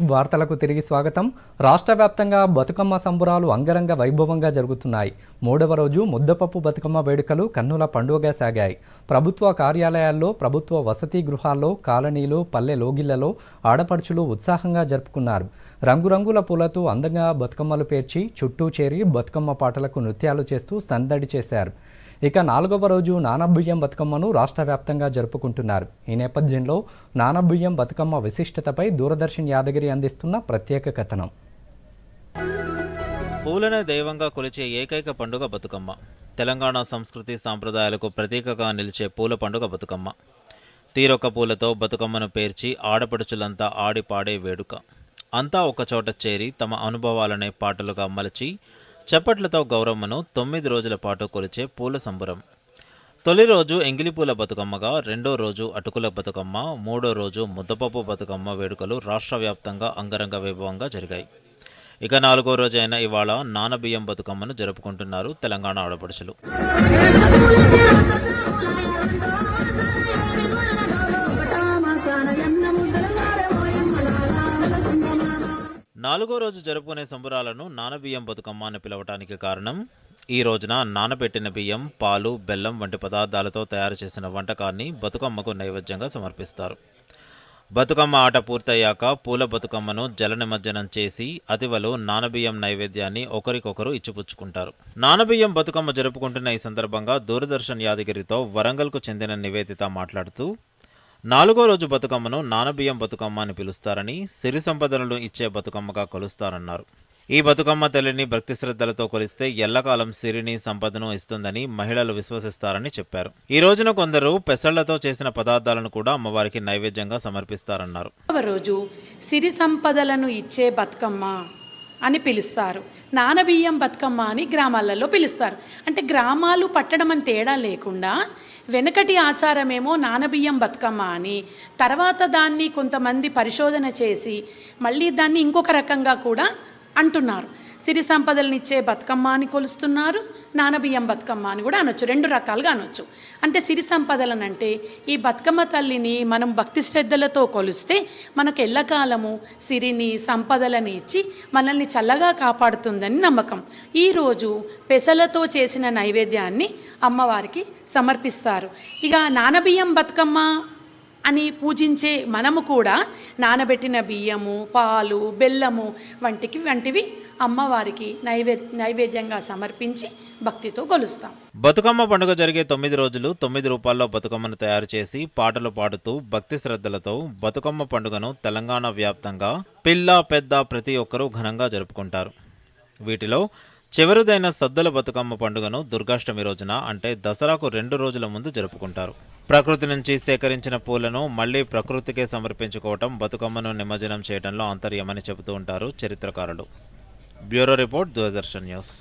వార్తలకు తిరిగి స్వాగతం. రాష్ట్ర వ్యాప్తంగా బతుకమ్మ సంబురాలు అంగరంగ వైభవంగా జరుగుతున్నాయి. మూడవ రోజు ముద్దపప్పు బతుకమ్మ వేడుకలు కన్నుల పండుగగా సాగాయి. ప్రభుత్వ కార్యాలయాల్లో ప్రభుత్వ వసతి గృహాల్లో కాలనీలు పల్లె లోగిళ్ళలో ఆడపడుచులు ఉత్సాహంగా జరుపుకున్నారు. రంగురంగుల పూలతో అందంగా బతుకమ్మలు పేర్చి చుట్టూ చేరి బతుకమ్మ పాటలకు నృత్యాలు చేస్తూ సందడి చేశారు. ఇక నాలుగవ రోజు నానబియ్యం బతుకమ్మను రాష్ట్ర వ్యాప్తంగా జరుపుకుంటున్నారు. ఈ నేపథ్యంలో నానబియ్యం బతుకమ్మ విశిష్టతపై దూరదర్శన్ యాదగిరి అందిస్తున్న ప్రత్యేక కథనం. పూలనే దైవంగా కొలిచే ఏకైక పండుగ బతుకమ్మ. తెలంగాణ సంస్కృతి సాంప్రదాయాలకు ప్రతీకగా నిలిచే పూల పండుగ బతుకమ్మ. తీరొక్క పూలతో బతుకమ్మను పేర్చి ఆడపడుచులంతా ఆడిపాడే వేడుక. అంతా ఒకచోట చేరి తమ అనుభవాలనే పాటలుగా మలచి చప్పట్లతో గౌరమ్మను తొమ్మిది రోజుల పాటు కొలిచే పూల సంబురం. తొలి రోజు ఎంగిలిపూల బతుకమ్మగా రెండో రోజు అటుకుల బతుకమ్మ మూడో రోజు ముద్దపప్పు బతుకమ్మ వేడుకలు రాష్ట్ర వ్యాప్తంగా అంగరంగ వైభవంగా జరిగాయి. ఇక నాలుగో రోజు అయిన ఇవాళ నానబియ్యం బతుకమ్మను జరుపుకుంటున్నారు తెలంగాణ ఆడపడుచులు. నాలుగో రోజు జరుపుకునే సంబరాలను నానబియ్యం బతుకమ్మ అని పిలవటానికి కారణం ఈ రోజున నానబెట్టిన బియ్యం పాలు బెల్లం వంటి పదార్థాలతో తయారు చేసిన వంటకాన్ని బతుకమ్మకు నైవేద్యంగా సమర్పిస్తారు. బతుకమ్మ ఆట పూర్తయ్యాక పూల బతుకమ్మను జల నిమజ్జనం చేసి అతివలు నానబియ్యం నైవేద్యాన్ని ఒకరికొకరు ఇచ్చిపుచ్చుకుంటారు. నానబియ్యం బతుకమ్మ జరుపుకుంటున్న ఈ సందర్భంగా దూరదర్శన్ యాదగిరితో వరంగల్కు చెందిన నివేదిత మాట్లాడుతూ నాలుగో రోజు బతుకమ్మను నానబియ్యం బతుకమ్మ అని పిలుస్తారని సిరి సంపదలను ఇచ్చే బతుకమ్మగా కొలుస్తారన్నారు. ఈ బతుకమ్మ తల్లిని భక్తి శ్రద్ధలతో కొలిస్తే ఎల్లకాలం సిరిని సంపదను ఇస్తుందని మహిళలు విశ్వసిస్తారని చెప్పారు. ఈ రోజున కొందరు పెసళ్ళతో చేసిన పదార్థాలను కూడా అమ్మవారికి నైవేద్యంగా సమర్పిస్తారన్నారు. రోజు సిరి సంపదలను ఇచ్చే బతుకమ్మ అని పిలుస్తారు. నానబియ్యం బతుకమ్మ అని గ్రామాలలో పిలుస్తారు. అంటే గ్రామాలు పట్టడం అని తేడా లేకుండా వెనకటి ఆచారమేమో నానబియ్యం బతుకమ్మ అని తర్వాత దాన్ని కొంతమంది పరిశోధన చేసి మళ్ళీ దాన్ని ఇంకొక రకంగా కూడా అంటున్నారు. సిరి సంపదలనిచ్చే బతుకమ్మ అని కొలుస్తున్నారు. నానబియ్యం బతుకమ్మ అని కూడా అనొచ్చు. రెండు రకాలుగా అనొచ్చు. అంటే సిరి సంపదలనంటే ఈ బతుకమ్మ తల్లిని మనం భక్తి శ్రద్ధలతో కొలిస్తే మనకు ఎల్లకాలము సిరిని సంపదలను ఇచ్చి మనల్ని చల్లగా కాపాడుతుందని నమ్మకం. ఈరోజు పెసలతో చేసిన నైవేద్యాన్ని అమ్మవారికి సమర్పిస్తారు. ఇక నానబియ్యం బతుకమ్మ అని పూజించే మనము కూడా నానబెట్టిన బియ్యము పాలు బెల్లము వంటికి వంటివి అమ్మవారికి నైవే నైవేద్యంగా సమర్పించి భక్తితో కొలుస్తాం. బతుకమ్మ పండుగ జరిగే తొమ్మిది రోజులు తొమ్మిది రూపాల్లో బతుకమ్మను తయారు చేసి పాటలు పాడుతూ భక్తి శ్రద్ధలతో బతుకమ్మ పండుగను తెలంగాణ వ్యాప్తంగా పిల్ల పెద్ద ప్రతి ఒక్కరూ ఘనంగా జరుపుకుంటారు. వీటిలో చివరిదైన సద్దుల బతుకమ్మ పండుగను దుర్గాష్టమి రోజున అంటే దసరాకు రెండు రోజుల ముందు జరుపుకుంటారు. ప్రకృతి నుంచి సేకరించిన పూలను మళ్ళీ ప్రకృతికే సమర్పించుకోవటం బతుకమ్మను నిమజ్జనం చేయడంలో అంతర్యమని చెబుతూ ఉంటారు చరిత్రకారులు. Bureau report Doordarshan news.